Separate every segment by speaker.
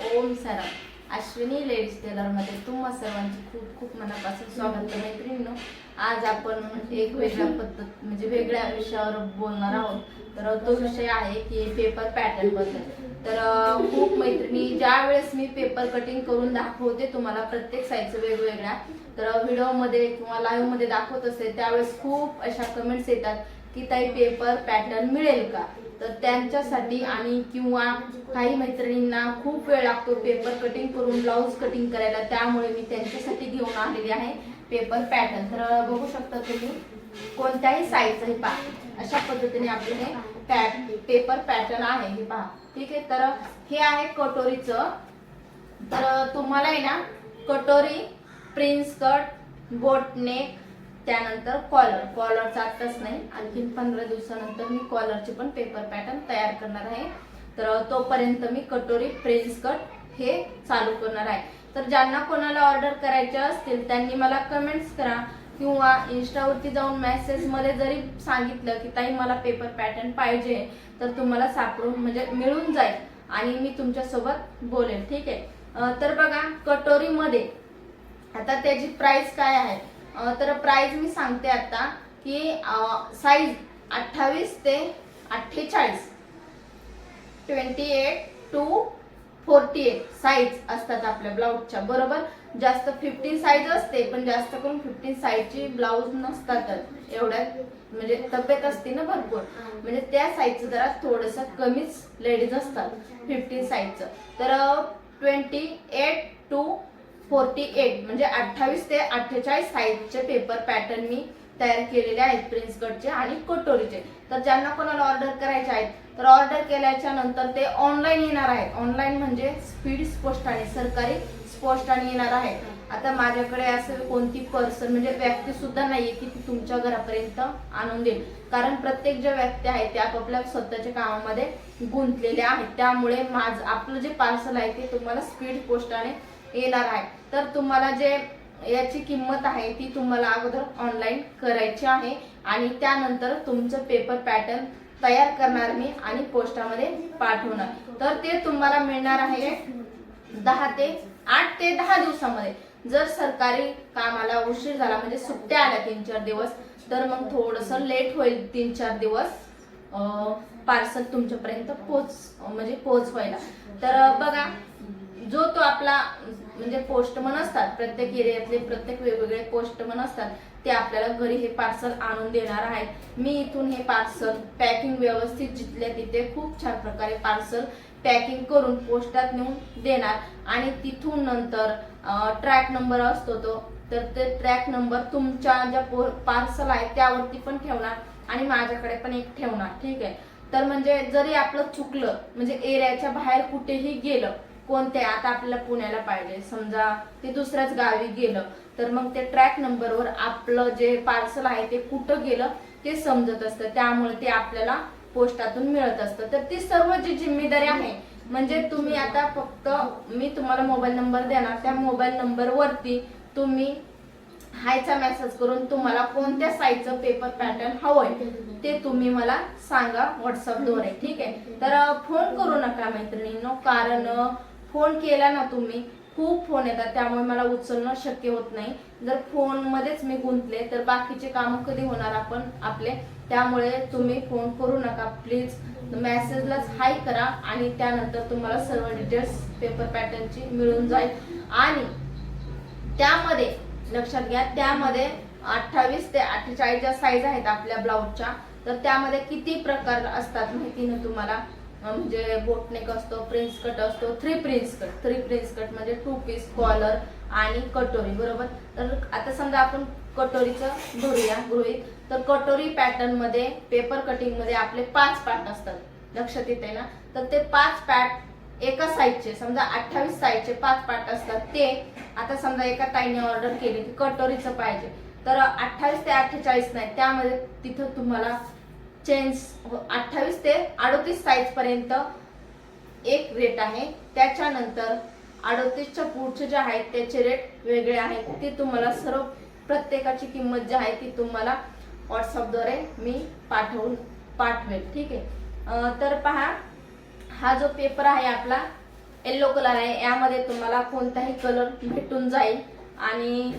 Speaker 1: ओम सराव अश्विनी लेडीज टेलरमध्ये तुम्हा सर्वांचे खूप खूप मनापासून स्वागत आहे मैत्रिणींनो. आज आपण एक वेगळ्या पद्धत म्हणजे वेगळ्या विषयावर बोलणार आहोत. तर तो विषय आहे की पेपर पॅटर्नबद्दल. तर खूप मैत्रिणी ज्या वेळेस मी पेपर कटिंग करून दाखवते तुम्हाला प्रत्येक साईजचं वेगवेगळ्या. तर व्हिडिओमध्ये किंवा लाईव्हमध्ये दाखवत असते त्यावेळेस खूप अशा कमेंट्स येतात की ताई पेपर पॅटर्न मिळेल का? तर त्यांच्यासाठी आणि किंवा काही मैत्रिणींना खूप वेळ लागतो पेपर कटिंग करून ब्लाऊज कटिंग करायला. त्यामुळे मी त्यांच्यासाठी घेऊन आलेली आहे पेपर पॅटर्न तर बघू शकता तुम्ही कोणत्याही साईजचं हे पहा. अशा पद्धतीने आपले हे पॅट पेपर पॅटर्न आहे. हे पहा. ठीक आहे? तर हे आहे कटोरीचं. तर तुम्हाला आहे ना कटोरी प्रिन्स कट बोटनेक त्यानंतर कॉलर कॉलरचा आत्ताच नाही आणखीन पंधरा दिवसानंतर मी कॉलरचे पण पेपर पॅटर्न तयार करणार आहे. तर तोपर्यंत मी कटोरी प्रेस कट हे चालू करणार आहे. तर ज्यांना कोणाला ऑर्डर करायचे असतील त्यांनी मला कमेंट्स करा किंवा इन्स्टावरती जाऊन मेसेजमध्ये जरी सांगितलं की ताई मला पेपर पॅटर्न पाहिजे तर तुम्हाला सापडून म्हणजे मिळून जाईल आणि मी तुमच्यासोबत बोलेल ठीक आहे? तर बघा कटोरीमध्ये आता त्याची प्राइस काय आहे? तर प्राइस मी सांगते आता की साईज अठ्ठावीस ते अठ्ठेचाळीस. Twenty eight to forty eight size असतात आपल्या ब्लाऊजच्या बरोबर? जास्त फिफ्टीन साईज असते पण जास्त करून फिफ्टीन साईजची ब्लाऊज नसतातच. एवढ्या म्हणजे तब्येत असते ना भरपूर. म्हणजे त्या साईजचं जरा थोडस कमीच लेडीज असतात फिफ्टीन साईजचं तर twenty eight to forty eight म्हणजे अठ्ठावीस ते अठ्ठेचाळीस साईजचे पेपर पॅटर्न मी तयार केलेले आहेत प्रिन्स कटचे आणि कटोरीचे. तर ज्यांना कोणाला ऑर्डर करायचे आहेत तर ऑर्डर केल्याच्यानंतर ते ऑनलाईन येणार आहेत. ऑनलाईन म्हणजे स्पीड पोस्टाने सरकारी पोस्टाने येणार आहे. आता माझ्याकडे असं कोणती पर्सन म्हणजे व्यक्ती सुद्धा नाहीये की ती तुमच्या घरापर्यंत आणून देईल. कारण प्रत्येक ज्या व्यक्ती आहेत त्या आपापल्या स्वतःच्या कामामध्ये गुंतलेल्या आहेत. त्यामुळे माझ आपलं जे पार्सल आहे ते तुम्हाला स्पीड पोस्टाने येणार आहे. तर तुम्हाला जे याची किंमत आहे ती तुम्हाला अगोदर ऑनलाईन करायची आहे. आणि त्यानंतर तुमचं पेपर पॅटर्न तयार करणार मी आणि पोस्टामध्ये पाठवणार. तर ते तुम्हाला मिळणार आहे दहा ते आठ ते दहा दिवसामध्ये. जर सरकारी कामाला उशीर झाला म्हणजे सुट्ट्या आल्या तीन चार दिवस तर मग थोडस लेट होईल तीन चार दिवस पार्सल तुमच्यापर्यंत पोच म्हणजे पोच व्हायला तर बघा जो तो आपला म्हणजे पोस्टमन असतात प्रत्येक एरियातले प्रत्येक वेगवेगळे पोस्टमन असतात ते आपल्याला घरी हे पार्सल आणून देणार आहेत. मी इथून हे पार्सल पॅकिंग व्यवस्थित जिथल्या तिथे खूप छान प्रकारे पार्सल पॅकिंग करून पोस्टात नेऊन देणार. आणि तिथून नंतर ट्रॅक नंबर असतो तो तर ते ट्रॅक नंबर तुमच्या ज्या पार्सल आहे त्यावरती पण ठेवणार आणि माझ्याकडे पण एक ठेवणार ठीक आहे? तर म्हणजे जरी आपलं चुकलं म्हणजे एरियाच्या बाहेर कुठेही गेलं कोणत्या आता आपल्याला पुण्याला पाहिजे. समजा ते दुसऱ्याच गावी गेलं तर मग ते ट्रॅक नंबरवर आपलं जे पार्सल आहे ते कुठं गेलं ते समजत असतं. त्यामुळे ते आपल्याला पोस्टातून मिळत असतं. तर ती सर्व जी जिम्मेदारी आहे म्हणजे तुम्ही आता फक्त मी तुम्हाला मोबाईल नंबर देणार. त्या मोबाईल नंबरवरती तुम्ही हायचा मेसेज करून तुम्हाला कोणत्या साईजचं पेपर पॅटर्न हवंय ते तुम्ही मला सांगा व्हॉट्सअपद्वारे ठीक आहे? तर फोन करू नका मैत्रिणींनो कारण फोन केला ना तुम्ही खूप फोन येतात त्यामुळे मला उचलणं शक्य होत नाही. जर फोन मध्येच मी गुंतले तर बाकीचे काम कधी होणार आपण आपले? त्यामुळे तुम्ही फोन करू नका प्लीज. मेसेजलाच हाय करा आणि त्यानंतर तुम्हाला सर्व डिटेल्स पेपर पॅटर्नची मिळून जाईल. आणि त्यामध्ये लक्षात घ्या त्यामध्ये अठ्ठावीस ते अठ्ठेचाळीसच्या साईज आहेत आपल्या ब्लाऊजच्या तर त्यामध्ये किती प्रकार असतात माहिती ना तुम्हाला? म्हणजे बोटनेक असतो प्रिन्स कट असतो three prince cut three prince cut म्हणजे टू पीस कॉलर आणि कटोरी बरोबर? तर आता समजा आपण कटोरीचं धरूया गृहित. तर कटोरी पॅटर्नमध्ये पेपर कटिंगमध्ये आपले पाच पार्ट असतात. लक्षात येते ना? तर ते पाच पॅट एका साईजचे समजा अठ्ठावीस साईजचे पाच पार्ट असतात ते आता समजा एका ताईने ऑर्डर केली की कटोरीचं पाहिजे. तर अठ्ठावीस ते अठ्ठेचाळीस नाही त्यामध्ये तिथं तुम्हाला चेंज अठ्ठावीस ते अडोतीस साईजपर्यंत एक रेट आहे. त्याच्यानंतर अडोतीसच्या पुढचे जे आहेत त्याचे रेट वेगळे आहेत. ते तुम्हाला सर्व प्रत्येकाची किंमत जी आहे ती तुम्हाला व्हॉट्सअपद्वारे मी पाठवून पाठवेल. ठीक आहे? तर पहा हा जो पेपर आहे आपला येल्लो कलर आहे. यामध्ये तुम्हाला कोणताही कलर भेटून जाईल. आणि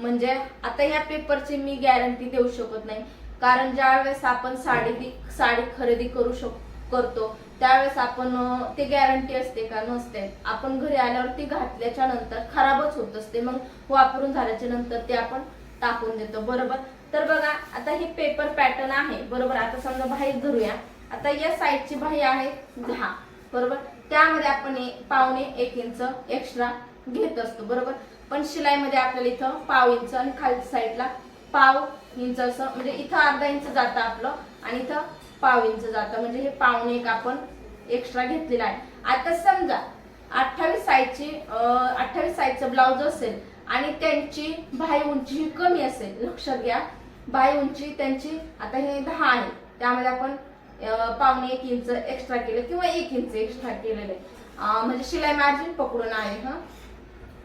Speaker 1: म्हणजे आता ह्या पेपरची मी गॅरंटी देऊ शकत नाही. कारण ज्यावेळेस आपण साडी साडी खरेदी करू शक करतो त्यावेळेस आपण ते गॅरंटी असते का? नसते. आपण घरी आल्यावर ती घातल्याच्या नंतर खराबच होत असते. मग वापरून झाल्याच्यानंतर ते आपण टाकून देतो. बरोबर? तर बघा आता हे पेपर पॅटर्न आहे. बरोबर? आता समजा बाही धरूया. आता या साईडची बाही आहे दहा. बरोबर? त्यामध्ये आपण पावणे एक इंच एक्स्ट्रा घेत असतो. बरोबर? पण शिलाईमध्ये आपल्याला इथं पाव इंच आणि खालच्या साईडला पाव इंच असं म्हणजे इथं अर्धा इंच जातं आपलं आणि इथं पाव इंच जातं. म्हणजे हे पावणे एक आपण एक्स्ट्रा घेतलेलं आहे. आता समजा अठ्ठावीस साईजची अठ्ठावीस साईजचं ब्लाऊज असेल आणि त्यांची बाह्य उंची ही कमी असेल लक्षात घ्या. बाह्य उंची त्यांची आता हे दहा आहे. त्यामध्ये आपण पावणे एक इंच एक्स्ट्रा केलं किंवा एक इंच एक्स्ट्रा केलेलं आहे. म्हणजे शिलाई मार्जिन पकडून आहे हा.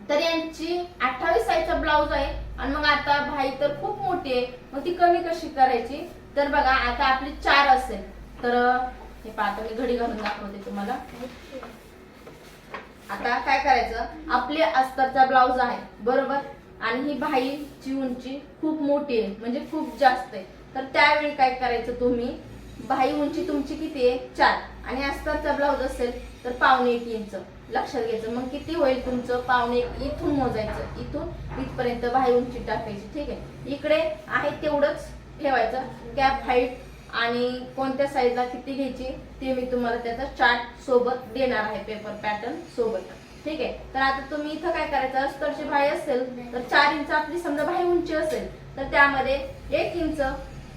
Speaker 1: तर यांची अठ्ठावीस साईजचा ब्लाऊज आहे. आणि मग आता भाई तर खूप मोठी आहे. मग ती कमी कशी करायची? तर बघा आता आपली चार असेल. तर हे पाहता मी घडी घालून दाखवते तुम्हाला. आता काय करायचं? आपली अस्तरचा ब्लाऊज आहे बरोबर? आणि ही भाईची उंची खूप मोठी आहे म्हणजे खूप जास्त आहे. तर त्यावेळी काय करायचं तुम्ही? भाई उंची तुमची किती आहे? चार. आणि अस्तरचा ब्लाऊज असेल तर पावणे एक इंच. लक्षात घ्यायचं. मग किती होईल तुमचं पाहुणे? इथून मोजायचं. इथून इथपर्यंत बाई उंची टाकायची ठीक आहे? इकडे आहे तेवढंच ठेवायचं. कॅप हाईट आणि कोणत्या साईजला किती घ्यायची ते मी तुम्हाला त्याचा चार्ट सोबत देणार आहे पेपर पॅटर्न सोबत. ठीक आहे? तर आता तुम्ही इथं काय करायचं? अस्तरची बाई असेल तर चार इंच आपली समजा बाहेर उंची असेल तर त्यामध्ये एक इंच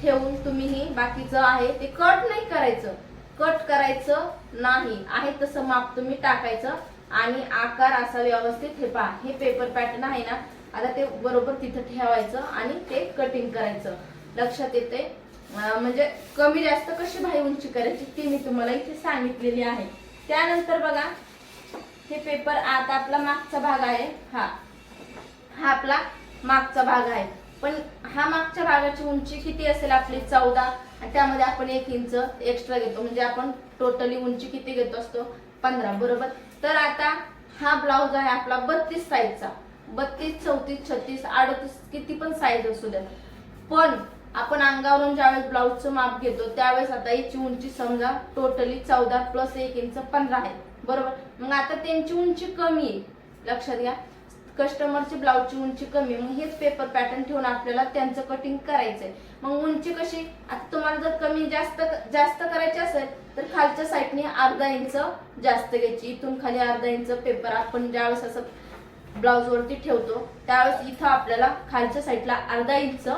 Speaker 1: ठेवून तुम्ही ही बाकीचं आहे ते कट नाही करायचं. कट करायचं नाही. आहे तसं माप तुम्ही टाकायचं आणि आकार असा व्यवस्थित हे पहा. हे पेपर पॅटर्न आहे ना आता ते बरोबर तिथं ठेवायचं आणि ते कटिंग करायचं. लक्षात येते म्हणजे कमी जास्त कशी भाई उंची करायची ती मी तुम्हाला इथे सांगितलेली आहे. त्यानंतर बघा हे पेपर आता आपला मागचा भाग आहे. हा. हा आपला मागचा भाग आहे. पण हा मागच्या भागाची उंची किती असेल आपली? चौदा. आणि त्यामध्ये आपण एक इंच एक्स्ट्रा घेतो. म्हणजे आपण टोटली उंची किती घेतो असतो? पंधरा. बरोबर? तर आता हा ब्लाऊज आहे आपला बत्तीस साईजचा बत्तीस चौतीस छत्तीस अडतीस किती पण साईज असू द्या. पण आपण अंगावरून ज्यावेळेस ब्लाऊजचं माप घेतो त्यावेळेस आता याची उंची समजा टोटली चौदा प्लस एक इंच पंधरा आहे. बरोबर? मग आता त्यांची उंची कमी आहे. लक्षात घ्या. कस्टमरची ब्लाऊजची उंची कमी मग हेच पेपर पॅटर्न ठेवून आपल्याला त्यांचं कटिंग करायचंय. मग उंची कशी? आता तुम्हाला जर कमी जास्त जास्त करायची असेल तर खालच्या साईडने अर्धा इंच जास्त घ्यायची. इथून खाली अर्धा इंच पेपर आपण ज्यावेळेस असं ब्लाऊज वरती ठेवतो त्यावेळेस इथं आपल्याला खालच्या साईडला अर्धा इंच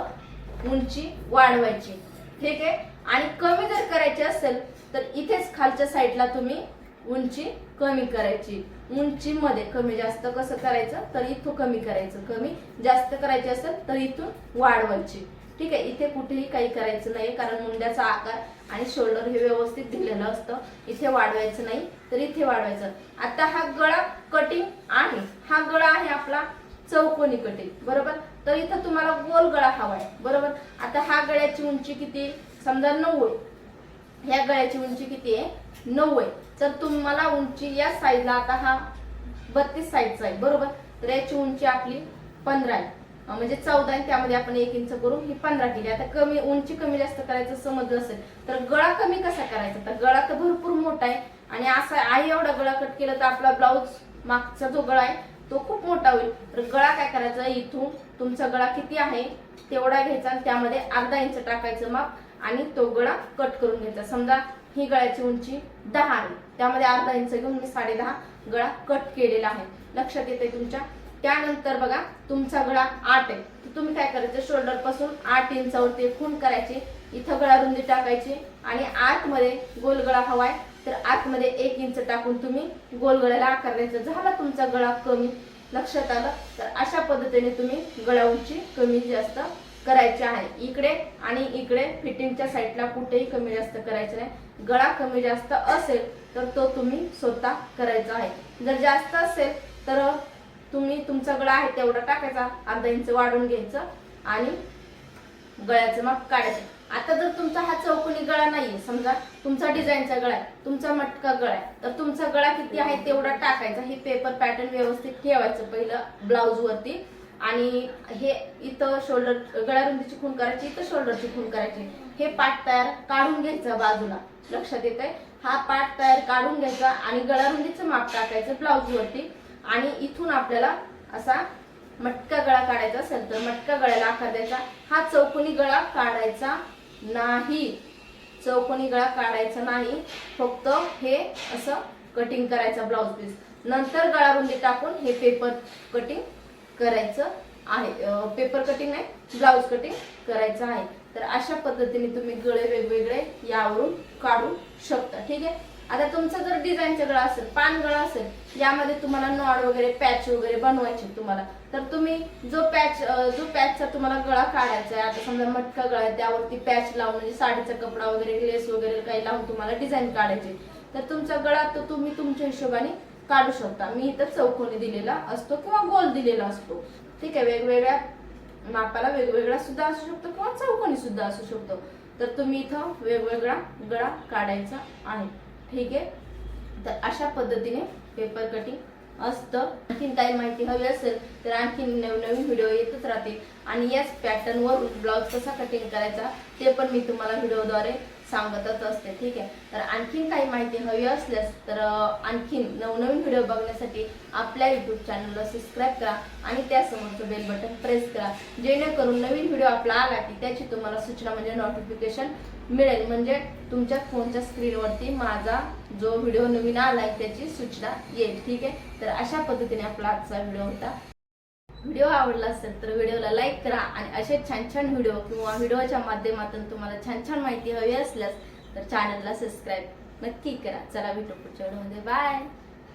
Speaker 1: उंची वाढवायची. ठीक आहे? आणि कमी जर करायची असेल तर इथेच खालच्या साईडला तुम्ही उंची कमी करायची. उंची मध्ये कमी जास्त कसं करायचं? तर इथून कमी करायचं. कमी जास्त करायची असेल तर इथून वाढवायची. ठीक आहे? इथे कुठेही काही करायचं नाही कारण मुंड्याचा आकार आणि शोल्डर हे व्यवस्थित दिलेलं असतं. इथे वाढवायचं नाही तर इथे वाढवायचं. आता हा गळा कटिंग आहे. हा गळा आहे आपला चौकोनी कटिंग बरोबर? तर इथं तुम्हाला गोल गळा हवाय. बरोबर? आता हा गळ्याची उंची किती? समजा नऊ ह्या गळ्याची उंची किती आहे? नऊ आहे. तर तुम्हाला उंची या साईजला आता हा बत्तीस साईजचा आहे. बरोबर? तर याची उंची आपली पंधरा आहे. म्हणजे चौदा आहे. त्यामध्ये आपण एक इंच करून ही पंधरा केली. आता कमी उंची कमी जास्त करायचं समजलं असेल तर गळा कमी कसा करायचा? तर गळा तर भरपूर मोठा आहे. आणि असा आहे एवढा गळा कट केला तर आपला ब्लाऊज मागचा जो गळा आहे तो खूप मोठा होईल. तर गळा काय करायचा? इथून तुमचा गळा किती आहे? तेवढा घ्यायचा आणि त्यामध्ये अर्धा इंच टाकायचं माप. आणि तो गळा कट करून घ्यायचा. समजा ही गळ्याची उंची दहा आहे. त्यामध्ये अर्धा इंच घेऊन मी साडे दहा गळा कट केलेला आहे. लक्षात येते तुमच्या? त्यानंतर बघा तुमचा गळा आठ आहे. तर तुम्ही काय करायचं? शोल्डरपासून आठ इंचावरती खून करायची. इथं गळा रुंदी टाकायची. आणि आतमध्ये गोल गळा हवाय. तर आतमध्ये एक इंच टाकून तुम्ही गोल गळ्याला आकार द्यायचा. झाला तुमचा गळा कमी. लक्षात आलं? तर अशा पद्धतीने तुम्ही गळा उंची कमी जास्त करायचे आहे. इकडे आणि इकडे फिटिंगच्या साईडला कुठेही कमी जास्त करायचं नाही. गळा कमी जास्त असेल तर तो तुम्ही स्वतः करायचा आहे. जर जास्त असेल तर तुम्ही तुमचा गळा आहे तेवढा टाकायचा. अर्धा इंच वाढून घ्यायचं आणि गळ्याचं माप काढायचं. आता जर तुमचा हा चौकोनी गळा नाहीये समजा तुमचा डिझाईनचा गळा आहे तुमचा मटका गळा आहे तर तुमचा गळा किती आहे तेवढा टाकायचा. हे पेपर पॅटर्न व्यवस्थित ठेवायचं पहिलं ब्लाऊज वरती. आणि हे इथं शोल्डर गळ्यारुंदीची खून करायची इथं शोल्डरची खून करायची. हे पाठ तयार काढून घ्यायचं बाजूला. लक्षात येत आहे हा पाठ तयार काढून घ्यायचा आणि गळा रुंदीचं माप टाकायचं ब्लाऊज वरती. आणि इथून आपल्याला असा मटका गळा काढायचा असेल तर मटका गळ्याला आकार द्यायचा. हा चौकोनी गळा काढायचा नाही. चौकोनी गळा काढायचा नाही. फक्त हे असं कटिंग करायचं ब्लाऊज पीस नंतर गळा रुंदी टाकून हे पेपर कटिंग करायचं आहे. पेपर कटिंग नाही ब्लाऊज कटिंग करायचं आहे. तर अशा पद्धतीने तुम्ही गळे वेगवेगळे यावरून काढू शकता. ठीक आहे? आता तुमचा जर डिझाईनचा गळा असेल पान गळा असेल यामध्ये तुम्हाला नॉड वगैरे पॅच वगैरे बनवायचे तुम्हाला. तर तुम्ही जो पॅच जो पॅचचा तुम्हाला गळा काढायचा आहे आता समजा मटका गळा आहे त्यावरती पॅच लावून म्हणजे साडीचा कपडा वगैरे लेस वगैरे काही लावून तुम्हाला डिझाईन काढायचे तर तुमचा गळा तो तुम्ही तुमच्या हिशोबाने काढू शकता. मी इथं चौकोनी दिलेला असतो किंवा गोल दिलेला असतो. ठीक आहे वेगवेगळ्या मापाला वेगवेगळा सुद्धा असू शकतो किंवा चौकोनी सुद्धा असू शकतो. तर तुम्ही इथं वेगवेगळा गळा काढायचा आहे. ठीक आहे? तर अशा पद्धतीने पेपर कटिंग असतं. आणखीन काही माहिती हवी असेल तर आणखीन नवनवीन व्हिडिओ येतच राहतील. आणि याच पॅटर्नवर ब्लाऊज कसा कटिंग करायचा ते पण मी तुम्हाला व्हिडिओद्वारे सांगतच असते ठीक आहे? तर आणखीन काही माहिती हवी असल्यास तर आणखीन नवनवीन व्हिडिओ बघण्यासाठी आपल्या यूट्यूब चॅनलला सबस्क्राईब करा आणि त्यासमोरचं बेल बटन प्रेस करा. जेणेकरून नवीन व्हिडिओ आपला आला की त्याची तुम्हाला सूचना म्हणजे नोटिफिकेशन मिळेल. म्हणजे तुमच्या फोनच्या स्क्रीनवरती माझा जो व्हिडिओ नवीन आलाय त्याची सूचना येईल ठीक आहे? तर अशा पद्धतीने आपला आजचा व्हिडिओ होता. व्हिडिओ आवडला असेल तर व्हिडिओला लाईक करा आणि असे छान छान व्हिडिओ किंवा व्हिडिओच्या माध्यमातून तुम्हाला छान छान माहिती हवी असल्यास तर चॅनलला सबस्क्राईब नक्की करा. चला भेटू पुढच्या व्हिडिओमध्ये. बाय